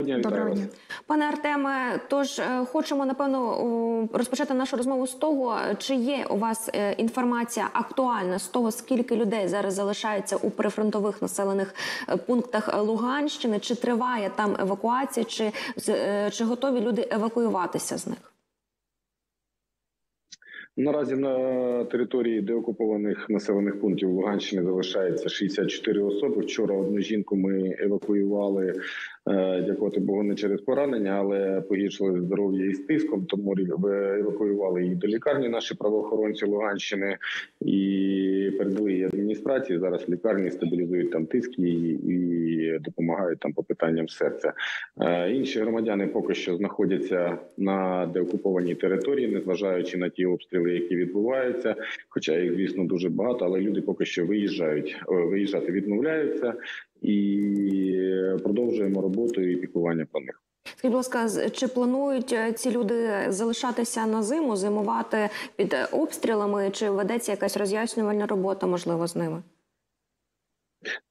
Доброго дня, пане Артеме. Тож е, хочемо напевно розпочати нашу розмову з того, чи є у вас е, інформація актуальна з того, скільки людей зараз залишається у прифронтових населених е, пунктах Луганщини, чи триває там евакуація, чи, чи готові люди евакуюватися з них? Наразі на території деокупованих населених пунктів Луганщини залишається 64 особи. Вчора одну жінку ми евакуювали, дякувати Богу, не через поранення, але погіршили здоров'я із тиском. Тому евакуювали її до лікарні. Наші правоохоронці Луганщини і передали її адміністрації. Зараз лікарні стабілізують там тиск її і допомагають там по питанням серця. Е, Інші громадяни поки що знаходяться на деокупованій території, незважаючи на ті обстріли, які відбуваються. Хоча їх, звісно, дуже багато, але люди поки що виїжджають, е, виїжджати відмовляються і продовжуємо роботу і піклування про них. Скажіть, будь ласка, чи планують е, ці люди залишатися на зиму, зимувати під е, обстрілами, чи ведеться якась роз'яснювальна робота, можливо, з ними?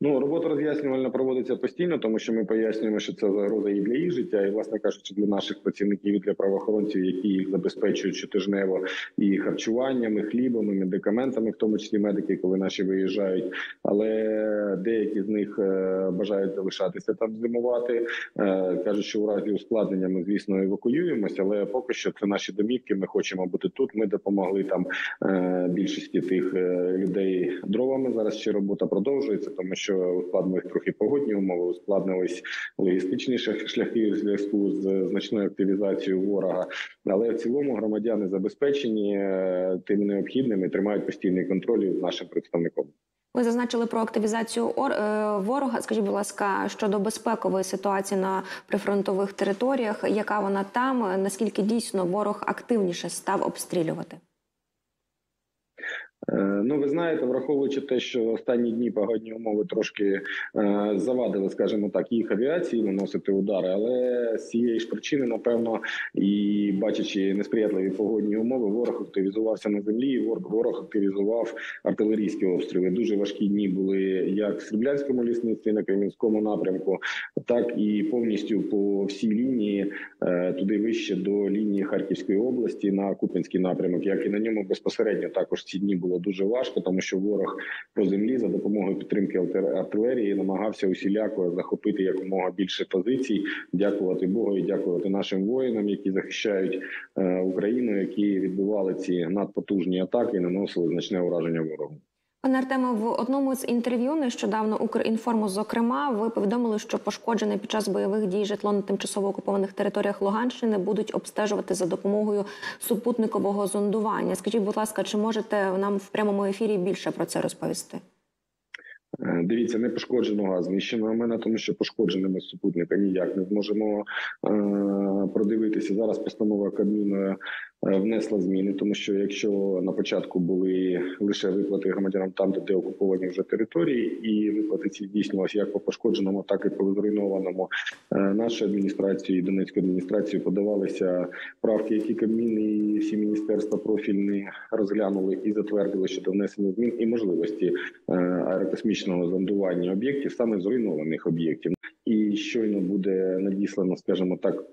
Ну, робота роз'яснювальна проводиться постійно, тому що ми пояснюємо, що це загроза і для їх життя, і власне кажучи, для наших працівників і для правоохоронців, які їх забезпечують щотижнево і харчуванням, і хлібом, і медикаментами, в тому числі медики, коли наші виїжджають. Але деякі з них е, бажають залишатися там зимувати. Е, кажуть, що у разі ускладнення ми, звісно, евакуюємося, але поки що це наші домівки. Ми хочемо бути тут. Ми допомогли там е, більшості тих людей дровами. Зараз ще робота продовжується, тому що ускладнились трохи погодні умови, ускладнились логістичні шляхи в зв'язку з значною активізацією ворога. Але в цілому громадяни забезпечені е, тим необхідним і тримають постійний контроль з нашим представником. Ви зазначили про активізацію е, ворога. Скажіть, будь ласка, щодо безпекової ситуації на прифронтових територіях, яка вона там? Наскільки дійсно ворог активніше став обстрілювати? Е, Ну, ви знаєте, враховуючи те, що останні дні погодні умови трошки е, завадили, скажімо так, їх авіації наносити удари, але з цієї ж причини, напевно, і бачачи несприятливі погодні умови, ворог активізувався на землі. і вор- Ворог активізував артилерійські обстріли. Дуже важкі дні були як в Сріблянському лісництві на Кремінському напрямку, так і повністю по всій лінії е, туди вище до лінії Харківської області на Купінський напрямок. Як і на ньому безпосередньо також ці дні було дуже важко, тому що ворог по землі за допомогою підтримки артилерії намагався усіляко захопити якомога більше позицій. Дякувати Богу і дякувати нашим воїнам, які захищають е, Україну, які відбивали ці надпотужні атаки і наносили значне ураження ворогу. Пане Артеме, в одному з інтерв'ю нещодавно Укрінформу, зокрема, ви повідомили, що пошкоджене під час бойових дій житло на тимчасово окупованих територіях Луганщини будуть обстежувати за допомогою супутникового зондування. Скажіть, будь ласка, чи можете нам в прямому ефірі більше про це розповісти? Е, Дивіться, не пошкодженого, а знищеного мене, тому що пошкодженими супутника ніяк не зможемо е, продивитися. Зараз постанова Кабміну е, внесла зміни, тому що якщо на початку були лише виплати громадянам там, де окуповані вже території, і виплати ці здійснювалися як по пошкодженому, так і по зруйнованому, е, нашою адміністрацією і Донецькою адміністрацією подавалися правки, які Кабмін і всі міністерства профільні розглянули і затвердили щодо внесення змін і можливості е, аерокосмічного зондування об'єктів, саме зруйнованих об'єктів. І щойно буде надіслано, скажімо так.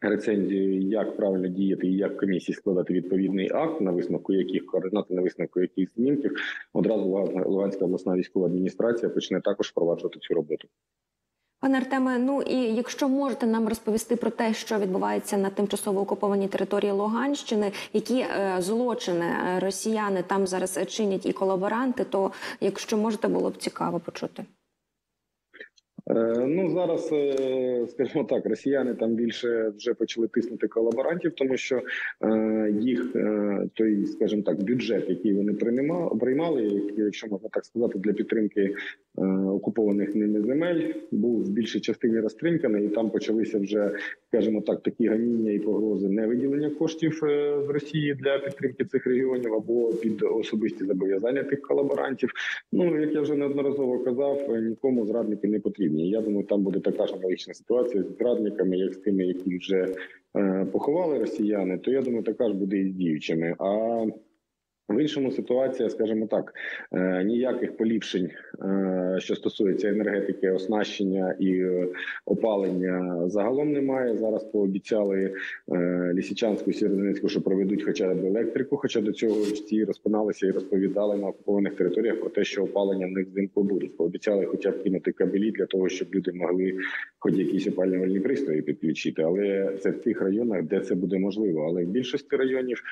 Рецензію, як правильно діяти і як комісії складати відповідний акт, на висновку яких координати, на висновку яких знімків, одразу Луганська обласна військова адміністрація почне також впроваджувати цю роботу. Пане Артеме, ну і якщо можете нам розповісти про те, що відбувається на тимчасово окупованій території Луганщини, які е, злочини е, росіяни там зараз чинять і колаборанти, то якщо можете, було б цікаво почути. Е, Ну зараз, е, скажімо так, росіяни там більше вже почали тиснути колаборантів, тому що е, їх той, скажімо так, бюджет, який вони приймали, приймали, якщо можна так сказати, для підтримки окупованих ними земель, був в більшій частині розтриньканий, і там почалися вже, скажімо так, такі ганіння і погрози невиділення коштів е, з Росії для підтримки цих регіонів або під особисті зобов'язання тих колаборантів. Ну як я вже неодноразово казав, нікому зрадники не потрібні. Я думаю, там буде така ж аналогічна ситуація з зрадниками, як з тими, які вже е, поховали росіяни. То я думаю, така ж буде і з діючими. А В іншому ситуація, скажімо так, е, ніяких поліпшень, е, що стосується енергетики, оснащення і е, опалення, загалом немає. Зараз пообіцяли Лісичанську і Сєродонецьку, що проведуть хоча б електрику. Хоча до цього всі розпиналися і розповідали на окупованих територіях про те, що опалення в них взимку буде. Пообіцяли хоча б кинути кабелі для того, щоб люди могли хоч якісь опалювальні пристрої підключити. Але це в тих районах, де це буде можливо. Але в більшості районів,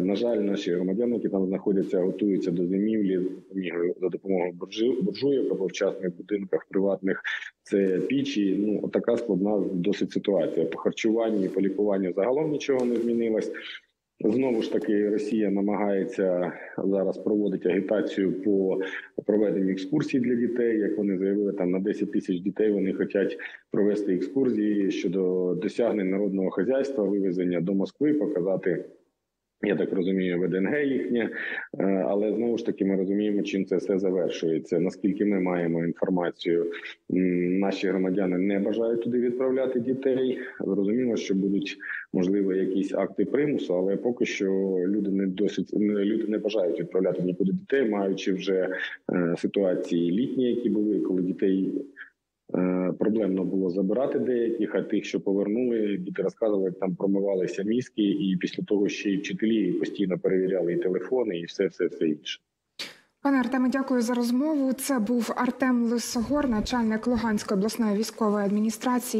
на жаль, наші громадяни, які там знаходяться, готуються до зимівлі за допомогою за допомогою буржу- буржуйок або в частних будинках приватних. Це пічі. Ну така складна досить ситуація. По харчуванню і по лікуванню загалом нічого не змінилось. Знову ж таки, Росія намагається зараз проводити агітацію по проведенню екскурсій для дітей. Як вони заявили, там на 10 тисяч дітей вони хочуть провести екскурсії щодо досягнень народного хазяйства, вивезення до Москви, показати. Я так розумію, ВДНГ їхнє, Е, але знову ж таки ми розуміємо, чим це все завершується. Наскільки ми маємо інформацію, наші громадяни не бажають туди відправляти дітей. Зрозуміло, що будуть можливо якісь акти примусу, але поки що люди не досить люди не бажають відправляти нікуди дітей, маючи вже е, ситуації літні, які були, коли дітей. Е, Проблемно було забирати деяких, а тих, що повернули, діти розказували, як там промивалися мізки, і після того ще й вчителі постійно перевіряли і телефони, і все, все, все інше. Пане Артеме, дякую за розмову. Це був Артем Лисогор, начальник Луганської обласної військової адміністрації.